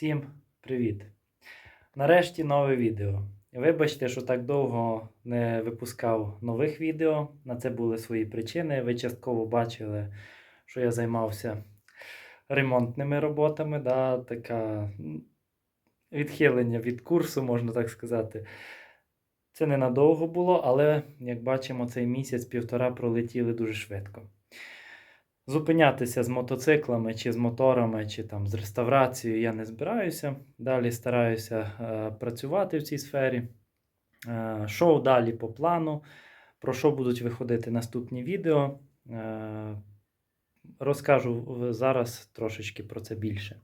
Всім привіт! Нарешті нове відео. Вибачте, що так довго не випускав нових відео. На це були свої причини. Ви частково бачили, що я займався ремонтними роботами. Да, така відхилення від курсу, можна так сказати. Це ненадовго було, але як бачимо, цей місяць-півтора пролетіли дуже швидко. Зупинятися з мотоциклами чи з моторами, чи там з реставрацією я не збираюся. Далі стараюся е, працювати в цій сфері. Е, шоу далі по плану. Про що будуть виходити наступні відео. Е, розкажу зараз трошечки про це більше.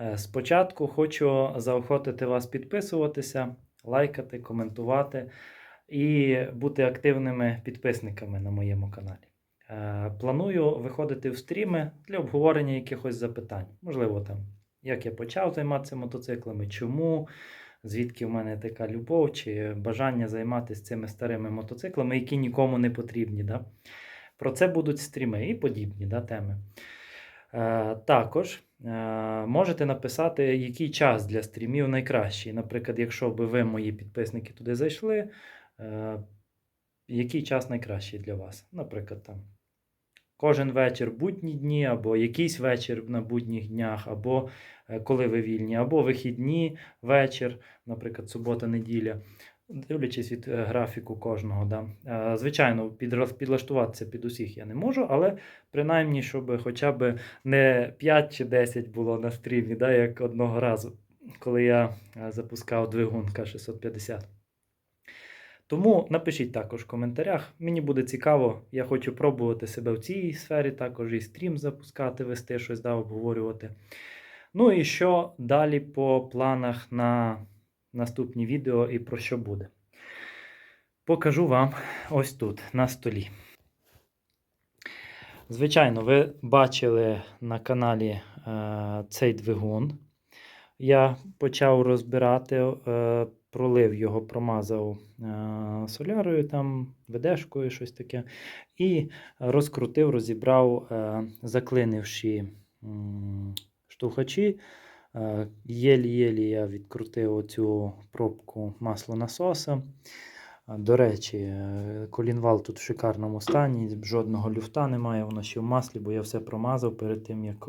Е, спочатку хочу заохотити вас підписуватися, лайкати, коментувати і бути активними підписниками на моєму каналі. Е, Планую виходити в стріми для обговорення якихось запитань. Можливо, там, як я почав займатися мотоциклами, чому, звідки в мене така любов чи бажання займатися цими старими мотоциклами, які нікому не потрібні. Да? Про це будуть стріми і подібні да, теми. Е, також е, можете написати, який час для стрімів найкращий. Наприклад, якщо би ви, мої підписники, туди зайшли, який час найкращий для вас? Наприклад, там кожен вечір будні дні, або якийсь вечір на будніх днях, або е, коли ви вільні, або вихідні вечір, наприклад, субота-неділя, дивлячись від е, графіку кожного. Да. Е, Звичайно, підлаштуватися під усіх я не можу, але принаймні, щоб хоча б не 5 чи 10 було на стрімі, да, як одного разу, коли я запускав двигун К650. Тому напишіть також в коментарях. Мені буде цікаво, я хочу пробувати себе в цій сфері, також і стрім запускати, вести щось, да, обговорювати. Ну і що далі по планах на наступні відео і про що буде. Покажу вам ось тут, на столі. Звичайно, ви бачили на каналі е, цей двигун. Я почав розбирати, е, пролив його, промазав е, солярою, там, ведешкою, щось таке. І розкрутив, розібрав, е, заклинивши штовхачі. Е, Єлі-єлі я відкрутив оцю пробку маслонасоса. До речі, колінвал тут в шикарному стані, жодного люфта немає, воно ще в маслі, бо я все промазав перед тим, як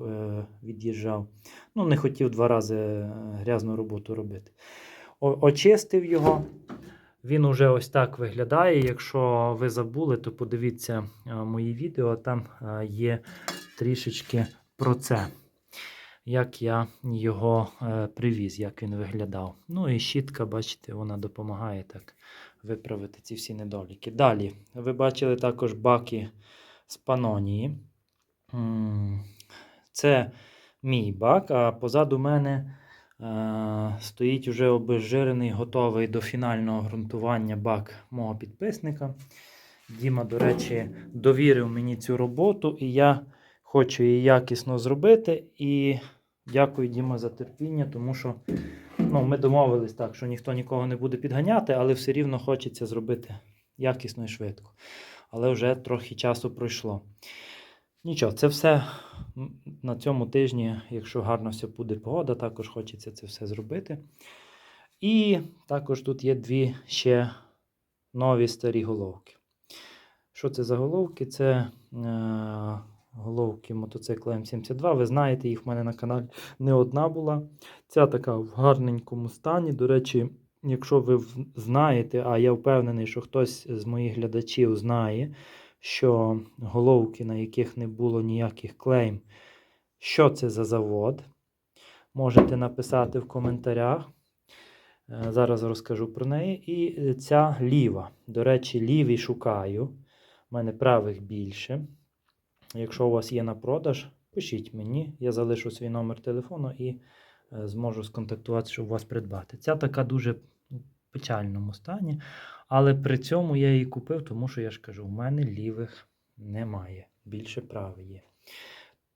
від'їжджав. Ну, не хотів два рази грязну роботу робити. Очистив його. Він уже ось так виглядає. Якщо ви забули, то подивіться е, мої відео, там е, є трішечки про це. Як я його е, привіз, як він виглядав. Ну і щітка, бачите, вона допомагає так виправити ці всі недоліки. Далі, ви бачили також баки з панонії. Це мій бак, а позаду мене стоїть уже обезжирений, готовий до фінального ґрунтування бак мого підписника. Діма, до речі, довірив мені цю роботу, і я хочу її якісно зробити. І дякую, Діма, за терпіння, тому що ну, ми домовились так, що ніхто нікого не буде підганяти, але все рівно хочеться зробити якісно і швидко. Але вже трохи часу пройшло. Нічого, це все на цьому тижні, якщо гарно все буде погода, також хочеться це все зробити. І також тут є дві ще нові старі головки. Що це за головки? Це е, головки мотоцикла М72. Ви знаєте, їх в мене на каналі не одна була. Ця така в гарненькому стані. До речі, якщо ви знаєте, а я впевнений, що хтось з моїх глядачів знає, що головки, на яких не було ніяких клейм, що це за завод, можете написати в коментарях. Е, Зараз розкажу про неї. І ця ліва. До речі, ліві шукаю. У мене правих більше. Якщо у вас є на продаж, пишіть мені. Я залишу свій номер телефону і е, зможу сконтактувати, щоб вас придбати. Ця така дуже в печальному стані. Але при цьому я її купив, тому що я ж кажу, у мене лівих немає. Більше правих є.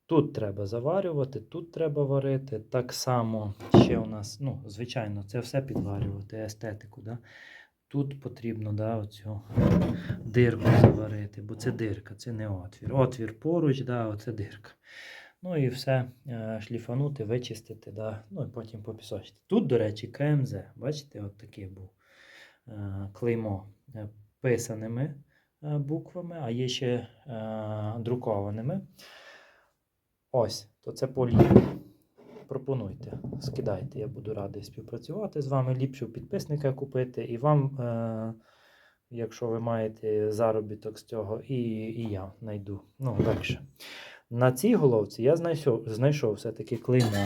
Тут треба заварювати, тут треба варити. Так само ще у нас, ну, звичайно, це все підварювати, естетику. Да? Тут потрібно да, оцю дирку заварити, бо це дирка, це не отвір. Отвір поруч, да, оце дирка. Ну і все е, шліфанути, вичистити, да? ну і потім попісочити. Тут, до речі, КМЗ. Бачите, от такий був клеймо е, писаними е, буквами, а є ще е, друкованими. Ось, то це поліпо. Пропонуйте, скидайте, я буду радий співпрацювати з вами. Ліпше у підписника купити. І вам, е, якщо ви маєте заробіток з цього, і, і я знайду. Ну, легше. На цій головці я знайшов, знайшов все-таки клеймо.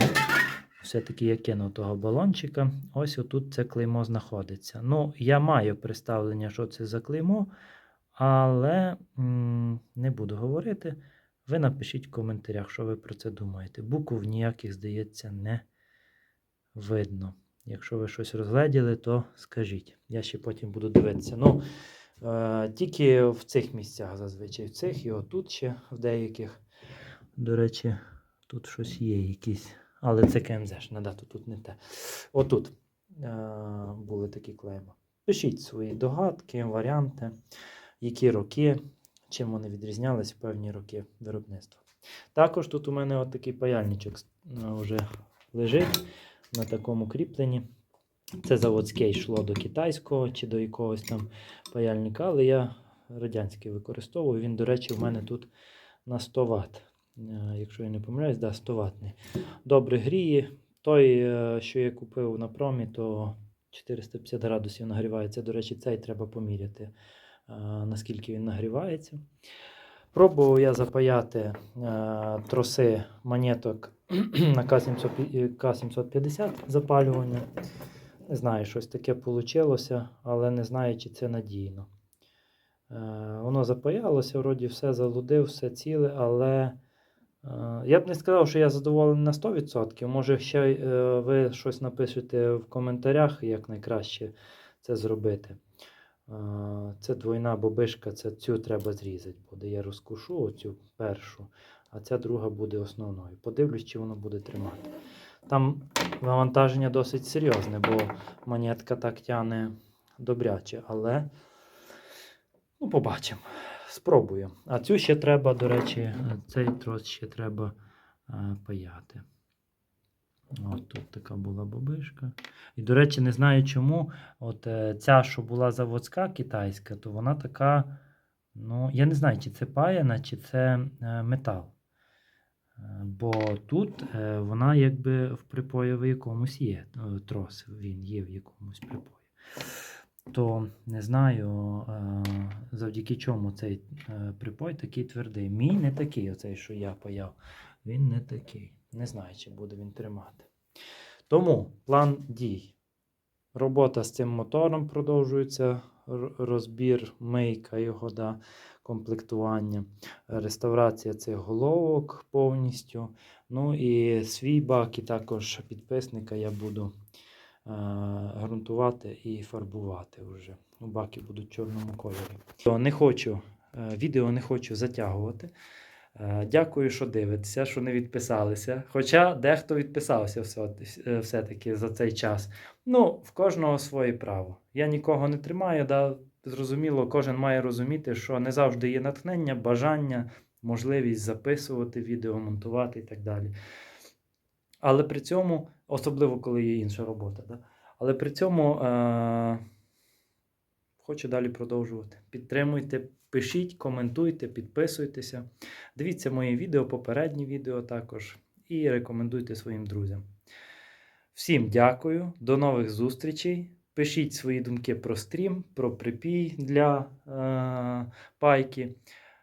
Все-таки я кинув того балончика. Ось отут це клеймо знаходиться. Ну, я маю представлення, що це за клеймо, але м, не буду говорити. Ви напишіть в коментарях, що ви про це думаєте. Букв ніяких, здається, не видно. Якщо ви щось розгледіли, то скажіть. Я ще потім буду дивитися. Ну, е, тільки в цих місцях зазвичай, в цих і отут ще в деяких. До речі, тут щось є якісь. Але це КМЗ ж, на дату тут не те. Отут е, були такі клейма. Пишіть свої догадки, варіанти, які роки, чим вони відрізнялись певні роки виробництва. Також тут у мене от паяльничок е, вже лежить на такому кріпленні. Це заводське йшло до китайського чи до якогось там паяльника, але я радянський використовую. Він, до речі, в мене тут на 100 Вт. Е, Якщо я не помиляюсь, да, 100 ватний. Добре гріє. Той, е, що я купив на промі, то 450 градусів нагрівається. До речі, цей треба поміряти, е, наскільки він нагрівається. Пробував я запаяти троси монеток на К750 К750 запалювання. Не знаю, щось таке вийшло, але не знаю, чи це надійно. Воно запаялося, вроді все залудив, все ціле, але я б не сказав, що я задоволений на 100%. Може, ще е, ви щось напишете в коментарях, як найкраще це зробити. Е, Це двойна бобишка, це цю треба зрізати буде. Я розкушу оцю першу, а ця друга буде основною. Подивлюсь, чи воно буде тримати. Там навантаження досить серйозне, бо монетка так тяне добряче, але ну, побачимо. Спробую. А цю ще треба, до речі, цей трос ще треба е, паяти. От тут така була бобишка. І, до речі, не знаю чому. От е, ця, що була заводська китайська, то вона така. Ну, я не знаю, чи це паяна, чи це е, метал. Е, Бо тут е, вона якби в припої в якомусь є. е, Трос він є в якомусь припої. То не знаю, е, завдяки чому цей е, припой такий твердий. Мій не такий, оцей, що я паяв. Він не такий. Не знаю, чи буде він тримати. Тому план дій. Робота з цим мотором продовжується. Розбір, мийка його, да, комплектування, реставрація цих головок повністю. Ну і свій бак, і також підписника я буду е, ґрунтувати і фарбувати вже. Ну, баки будуть в чорному кольорі. Не хочу, е, відео не хочу затягувати. Е, Дякую, що дивитеся, що не відписалися. Хоча дехто відписався все- е, все-таки за цей час. Ну, в кожного своє право. Я нікого не тримаю. Да? Зрозуміло, кожен має розуміти, що не завжди є натхнення, бажання, можливість записувати відео, монтувати і так далі. Але при цьому, особливо коли є інша робота, да? але при цьому е- хочу далі продовжувати. Підтримуйте, пишіть, коментуйте, підписуйтеся. Дивіться мої відео, попередні відео також, і рекомендуйте своїм друзям. Всім дякую, до нових зустрічей. Пишіть свої думки про стрім, про припій для е, пайки.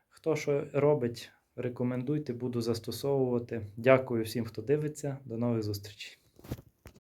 Хто що робить, рекомендуйте, буду застосовувати. Дякую всім, хто дивиться. До нових зустрічей.